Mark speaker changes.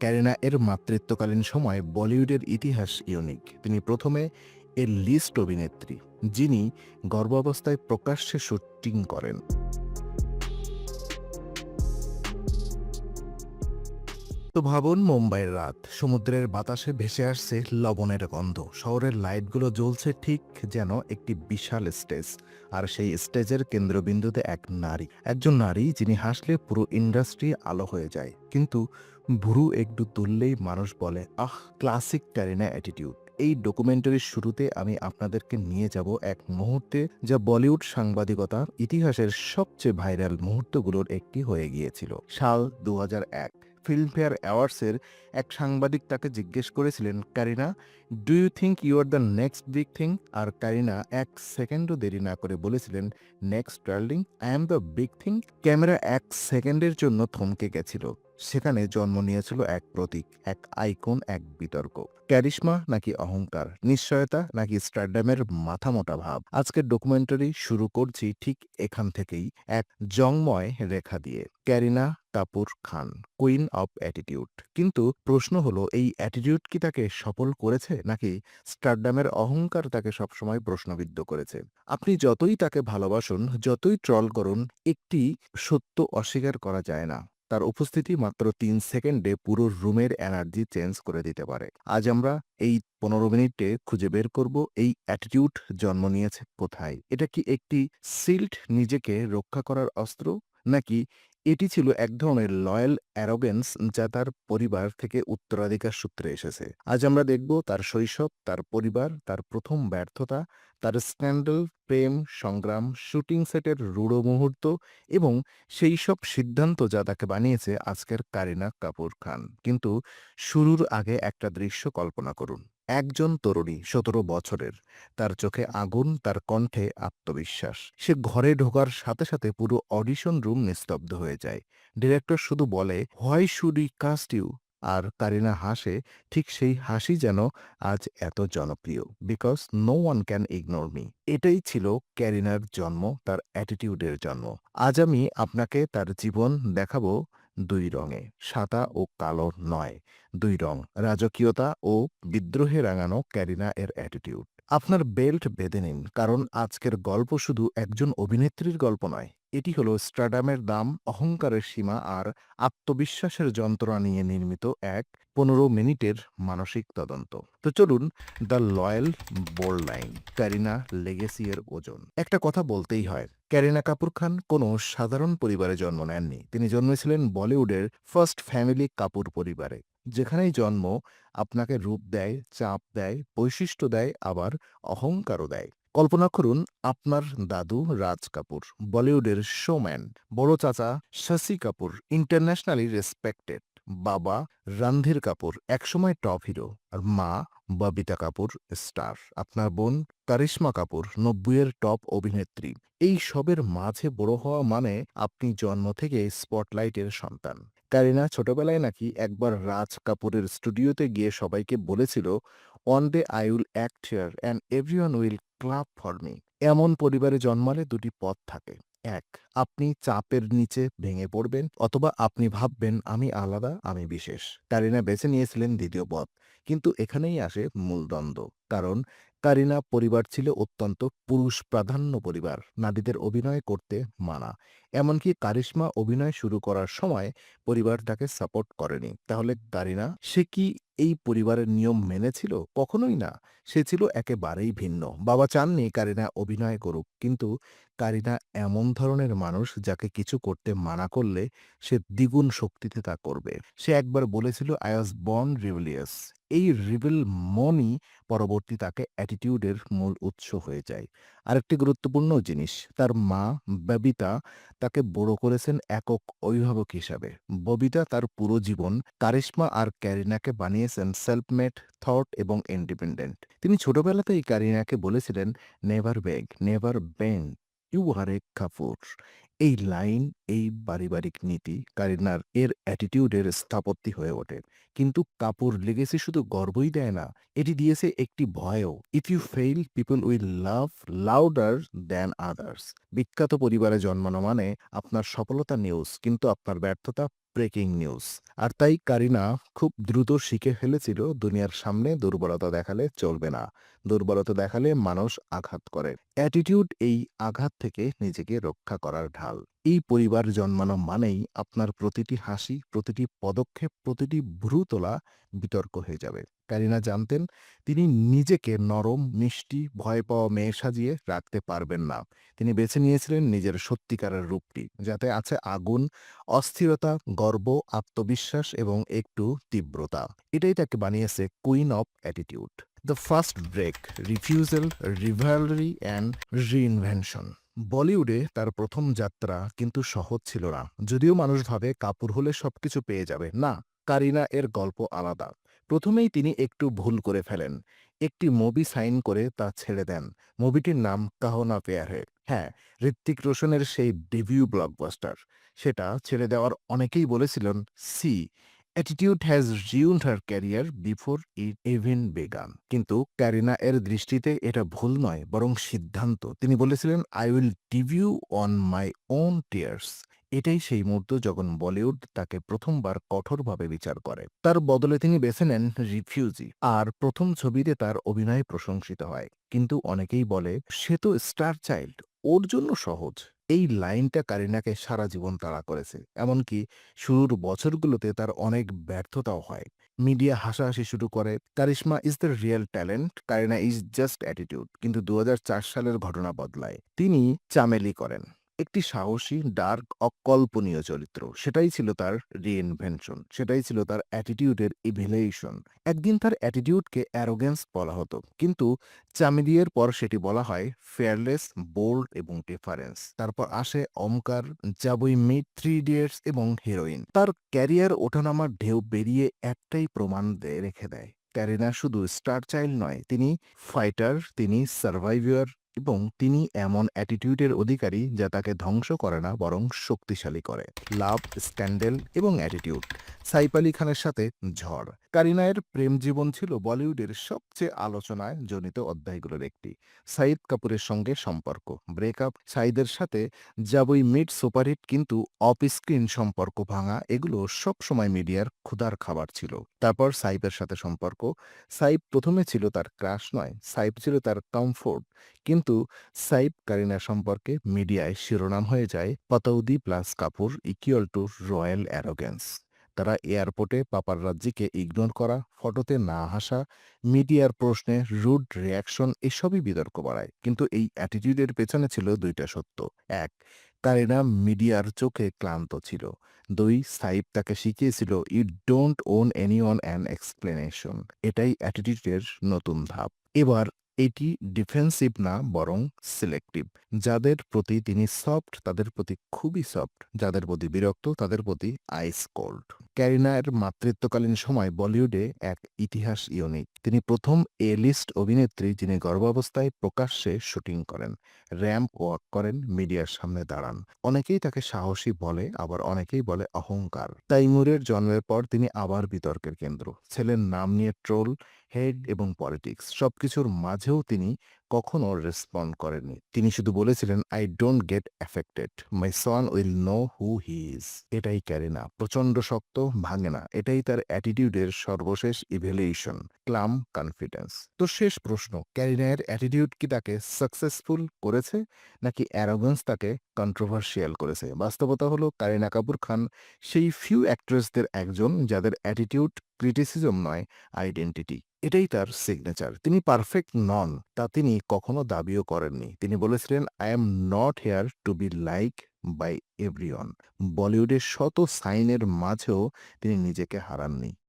Speaker 1: Corona এর মাতৃত্বকালীন সময় বলিউডের ইতিহাস ইউনিক। তিনি প্রথমে এর লিস্ট অভিনেত্রী, যিনি গর্ভাবস্থায় প্রকাশ্যে শুটিং করেন। তো ভাবুন, মুম্বাইয়ের রাত, সমুদ্রের বাতাসে ভেসে আসছে লবণের গন্ধ। শহরের লাইটগুলো জ্বলছে ঠিক যেন একটি বিশাল স্টেজ, আর সেই স্টেজের কেন্দ্রবিন্দুতে এক নারী। একজন নারী যিনি হাসলে পুরো ইন্ডাস্ট্রি আলো হয়ে যায়। কিন্তু ভুরু একটু তুললেই মানুষ বলে, আহ ক্লাসিক ক্যারিনা অ্যাটিটিউড এই ডকুমেন্টারির শুরুতে আমি আপনাদেরকে নিয়ে যাব এক মুহূর্তে যা বলিউড সাংবাদিকতা ইতিহাসের সবচেয়ে ভাইরাল মুহূর্তগুলোর একটি হয়ে গিয়েছিল। সাল দু ফিল্মফেয়ার অ্যাওয়ার্ডসের এক সাংবাদিক তাকে জিজ্ঞেস করেছিলেন Kareena do you think you are the next big thing আর কারিনা এক সেকেন্ডও দেরি না করে বলেছিলেন next darling I am the big thing camera এক সেকেন্ডের জন্য থমকে গেছিল। সেখানে জন্ম নিয়েছিল এক প্রতীক, এক আইকন, এক বিতর্ক। ক্যারিশমা নাকি অহংকার? নিশ্চয়তা নাকি স্টারডামের মাথামোটা ভাব? আজকের ডকুমেন্টারি শুরু করছি ঠিক এখান থেকেই, এক জংময় রেখা দিয়ে। Kareena Kapoor Khan, queen of attitude. কিন্তু প্রশ্ন হলো, এই অ্যাটিটিউড কি তাকে সফল করেছে নাকি স্টারডামের অহংকার তাকে সবসময় প্রশ্নবিদ্ধ করেছে? আপনি যতই তাকে ভালোবাসুন, যতই ট্রল করুন, একটি সত্য অস্বীকার করা যায় না। তার উপস্থিতি মাত্র তিন সেকেন্ডে পুরো রুমের এনার্জি চেঞ্জ করে দিতে পারে। আজ আমরা এই পনেরো মিনিটে খুঁজে বের করব এই অ্যাটিটিউড জন্ম নিয়েছে কোথায়। এটা কি একটি সিল্ড নিজেকে রক্ষা করার অস্ত্র, নাকি এটি ছিল এক ধরনের লয়াল অ্যারোগেন্স যা তার পরিবার থেকে উত্তরাধিকার সূত্রে এসেছে? আজ আমরা দেখব তার শৈশব, তার পরিবার, তার প্রথম ব্যর্থতা তার স্ক্যান্ডাল প্রেম, সংগ্রাম, শুটিং সেটের রূঢ় মুহূর্ত এবং সেই সব সিদ্ধান্ত যা তাকে বানিয়েছে আজকের কারিনা কাপুর খান। কিন্তু শুরুর আগে একটা দৃশ্য কল্পনা করুন। একজন তরুণী সতেরো বছরের। তার চোখে আগুন, তার কণ্ঠে আত্মবিশ্বাস। সে ঘরে ঢোকার সাথে সাথে পুরো অডিশন রুম নিস্তব্ধ হয়ে যায়। ডিরেক্টর শুধু বলে, why should I cast you? আর কারিনা হাসে, ঠিক সেই হাসি যেন আজ এত জনপ্রিয়। Because no one can ignore me এটাই ছিল ক্যারিনার জন্ম, তার অ্যাটিটিউডের জন্ম। আজ আমি আপনাকে তার জীবন দেখাবো দুই রঙে, সাদা ও কালো নয়। দুই রং, রাজকীয়তা ও বিদ্রোহে রাঙানো ক্যারিনা এর অ্যাটিটিউড আপনার বেল্ট বেঁধে নিন, কারণ আজকের গল্প শুধু একজন অভিনেত্রীর গল্প নয়, এটি হলো স্ট্রাডামের দাম, অহংকারের সীমা আর আত্মবিশ্বাসের যন্ত্রণা নিয়ে নির্মিত এক পনেরো মিনিটের মানসিক তদন্ত। তো চলুন, the loyal bold line, Kareena legacy এর ওজন। একটা কথা বলতেই হয়, ক্যারিনা কাপুর খান কোনো সাধারণ পরিবারে জন্ম নেননি, তিনি জন্মেছিলেন বলিউডের ফার্স্ট ফ্যামিলি কাপুর পরিবারে। যেখানেই জন্ম, আপনাকে রূপ দেয়, চাপ দেয়, বৈশিষ্ট্য দেয়, আবার অহংকারও দেয়। কল্পনা করুন, আপনার দাদু রাজ কাপুর, বলিউডের শোম্যান, বড় চাচা শশী কাপুর, ইন্টারন্যাশনালি রেসপেক্টেড, বাবা রণধীর কাপুর, একসময় টপ হিরো, আর মা ববিতা কাপুর স্টার। আপনার বোন কারিশ্মা কাপুর, নব্বইয়ের টপ অভিনেত্রী। এই সবের মাঝে বড় হওয়া মানে আপনি জন্ম থেকে স্পটলাইটের সন্তান। কারিনা ছোটবেলায় নাকি একবার রাজ কাপুরের স্টুডিওতে গিয়ে সবাইকে বলেছিল one day I will act here and everyone will clap for me এমন পরিবারে জন্মালে দুটি পথ থাকে। এক, আপনি চাপের নিচে ভেঙে পড়বেন অথবা আপনি ভাববেন, আমি আলাদা, আমি বিশেষ। কারিনা বেছে নিয়েছিলেন দ্বিতীয় পথ। কিন্তু এখানেই আসে মূল দ্বন্দ্ব কারণ কারিনা পরিবার ছিল অত্যন্ত পুরুষ প্রাধান্য পরিবার। নারীদের অভিনয় করতে মানা। এমনকি কারিশ্মা অভিনয় শুরু করার সময় পরিবার তাকে সাপোর্ট করেনি। তাহলে কারিনা, সে কি এই পরিবারের নিয়ম মেনেছিল? কখনোই না। সে ছিল একেবারেই ভিন্ন। বাবা চাননি কারিনা অভিনয় করুক, কিন্তু কারিনা এমন ধরনের মানুষ যাকে কিছু করতে মানা করলে সে দ্বিগুণ শক্তিতে তা করবে। সে একবার বলেছিল আই ওয়াজ বর্ন রিভিলিয়াস এই রিবেল মনই পরবর্তী তাকে অ্যাটিটিউডের মূল উৎস হয়ে যায়। আরেকটি গুরুত্বপূর্ণ জিনিস, তার মা ববিতা তাকে বড় করেছেন একক অভিভাবক হিসাবে। ববিতা তার পুরো জীবন কারিশ্মা আর ক্যারিনাকে বানিয়েছেন সেলফমেড থট এবং ইন্ডিপেন্ডেন্ট তিনি ছোটবেলাতেই ক্যারিনাকে বলেছিলেন never beg never bend you Kapoor এই লাইন, এই পারিবারিক নীতি, কারিনার এর অ্যাটিটিউডের স্থাপত্যি হয়ে ওঠে। কিন্তু কাপুর লেগেছে শুধু গর্বই দেয় না, এটি দিয়েছে একটি ভয়ও। If you fail people will laugh louder than others বিখ্যাত পরিবারে জন্মানো মানে আপনার সফলতা নিউজ কিন্তু আপনার ব্যর্থতা ব্রেকিং নিউজ। আর তাই কারিনা খুব দ্রুত শিখে ফেলেছিল দুনিয়ার সামনে দুর্বলতা দেখালে চলবে না। দুর্বলতা দেখালে মানুষ আঘাত করে। অ্যাটিটিউড এই আঘাত থেকে নিজেকে রক্ষা করার ঢাল। এই পরিবার জন্মানো মানেই আপনার প্রতিটি হাসি, প্রতিটি পদক্ষেপ, প্রতিটি ভ্রু তোলা বিতর্ক হয়ে যাবে। কারিনা জানতেন, তিনি নিজেকে নরম, মিষ্টি, ভয় পাওয়া মেয়ে সাজিয়ে রাখতে পারবেন না। তিনি বেছে নিয়েছিলেন নিজের সত্যিকারের রূপটি, যাতে আছে আগুন, অস্থিরতা, গর্ব, আত্মবিশ্বাস এবং একটু তীব্রতা। এটাই তাকে বানিয়েছে queen of attitude. The first break, refusal, rivalry and reinvention. বলিউডে তার প্রথম যাত্রা কিন্তু সহজ ছিল না। যদিও মানুষ ভাবে কাপুর হলে সবকিছু পেয়ে যাবে। না, কারিনা এর গল্প আলাদা। প্রথমেই তিনি একটু ভুল করে ফেলেন। একটি মুভি সাইন করে তা ছেড়ে দেন। মুভিটির নাম কাহনা পেয়ার হ্যাঁ ঋত্বিক রোশনের সেই ডেবিউ ব্লকবাস্টার সেটা ছেড়ে দেওয়ার অনেকেই বলেছিলেন, she attitude has ruined her career before it even began কিন্তু ক্যারিনা এর দৃষ্টিতে এটা ভুল নয়, বরং সিদ্ধান্ত। তিনি বলেছিলেন আই উইল ডিভিউ অন মাই ওন টিয়ার্স এটাই সেই মুহূর্ত যখন বলিউড তাকে প্রথমবার কঠোরভাবে বিচার করে। তার বদলে তিনি বেছে নেন রিফিউজি আর প্রথম ছবিতে তার অভিনয় প্রশংসিত হয়। কিন্তু অনেকেই বলে, সে তো স্টার চাইল্ড, ওর জন্য সহজ। এই লাইনটা কারিনাকে সারা জীবন তাড়া করেছে। এমনকি শুরুর বছরগুলোতে তার অনেক ব্যর্থতাও হয়। মিডিয়া হাসাহাসি শুরু করে, Karisma is the real talent, Kareena is just attitude. কিন্তু দু হাজার চার সালের ঘটনা বদলায়। তিনি চামেলি করেন। একটি সাহসী ডার্ক অকল্পনীয় চরিত্র। সেটাই ছিল তার রিইনভেনশন সেটাই ছিল তার অ্যাটিটিউডের ইভ্যালুয়েশন একদিন তার অ্যাটিটিউডকে অ্যারোগেন্স বলা হতো। কিন্তু চামেলিয়ের পর সেটি বলা হয় ফেয়ারলেস বোল্ড এবং ডিফারেন্স তারপর আসে অমকার জাবই মিড থ্রি ইডিয়টস এবং হিরোইন তার ক্যারিয়ার ওঠানামার ঢেউ বেরিয়ে একটাই প্রমাণ রেখে দেয়। ক্যারিনা শুধু স্টার চাইল্ড নয়, তিনি ফাইটার তিনি সার্ভাইভার এবং তিনি এমন অ্যাটিটিউডের অধিকারী যা তাকে ধ্বংস করে না, বরং শক্তিশালী করে। লাভ স্ক্যান্ডেল এবং অ্যাটিটিউড সাইফ আলী খানের সাথে ঝড়। কারিনায়ের প্রেম জীবন ছিল বলিউডের সবচেয়ে আলোচনায় জনিত অধ্যায়গুলোর একটি। সাইদ কাপুরের সঙ্গে সম্পর্ক, ব্রেকআপ, সাইদের সাথে যাবই মিড সুপারহিট কিন্তু অফ স্ক্রিন সম্পর্ক ভাঙা এগুলো সব সময় মিডিয়ার ক্ষুধার খাবার ছিল। তারপর সাইফের সাথে সম্পর্ক, সাইফ প্রথমে ছিল তার ক্রাশ নয়, সাইফ ছিল তার কমফোর্ট। কিন্তু সাইফ কারিনা সম্পর্কে মিডিয়ায় শিরোনাম হয়ে যায়, Pataudi plus Kapoor equal to royal arrogance. তারা এয়ারপোর্টে পাপার পাপাররাজ্জিকে ইগনোর করা, ফটোতে না হাসা, মিডিয়ার প্রশ্নে রুড রিয়াকশন এসবই বিতর্ক বাড়ায়। কিন্তু এই অ্যাটিটিউডের পেছনে ছিল দুইটা সত্য। এক কারিনা মিডিয়ার চোখে ক্লান্ত ছিল। দুই, সাইব তাকে শিখিয়েছিল you don't owe anyone an explanation এটাই অ্যাটিটিউডের নতুন ধাপ। এবার এটি ডিফেন্সিভ না, বরং সিলেক্টিভ যাদের প্রতি তিনি সফট তাদের প্রতি খুবই সফট যাদের প্রতি বিরক্ত, তাদের প্রতি আইস কোল্ড ক্যারিনার মাতৃত্বকালীন সময় বলিউডে এক ইতিহাস ইউনিক তিনি প্রথম এ লিস্ট অভিনেত্রী যিনি গর্ভাবস্থায় প্রকাশ্যে শুটিং করেন। র্যাম্প ওয়াক করেন, মিডিয়ার সামনে দাঁড়ান। অনেকেই তাকে সাহসী বলে, আবার অনেকেই বলে অহংকার। তাইমুরের জন্মের পর তিনি আবার বিতর্কের কেন্দ্র। ছেলের নাম নিয়ে ট্রোল হেড এবং পলিটিক্স সবকিছুর মাঝেও তিনি কখনো রেসপন্ড করেননি। তিনি শুধু বলেছিলেন I don't get affected my son will know who he is এটাই ক্যারিনা প্রচণ্ড শক্ত, ভাঙে না। এটাই তার অ্যাটিটিউডের সর্বশেষ ইভ্যালুয়েশন ক্লাম কনফিডেন্স তো শেষ প্রশ্ন ক্যারিনায়ের অ্যাটিটিউড কি তাকে সাকসেসফুল করেছে, নাকি অ্যারোগেন্স তাকে কন্ট্রোভার্সিয়াল করেছে? বাস্তবতা হলো, কারিনা কাপুর খান সেই ফিউ অ্যাক্ট্রেসদের একজন যাদের অ্যাটিটিউড ক্রিটিসিজম নয় আইডেন্টিটি এটাই তার সিগনেচার তিনি পারফেক্ট নন, তা তিনি কখনো দাবিও করেননি। তিনি বলেছিলেন I am not here to be like by everyone বলিউডের শত সাইনের মাঝেও তিনি নিজেকে হারাননি।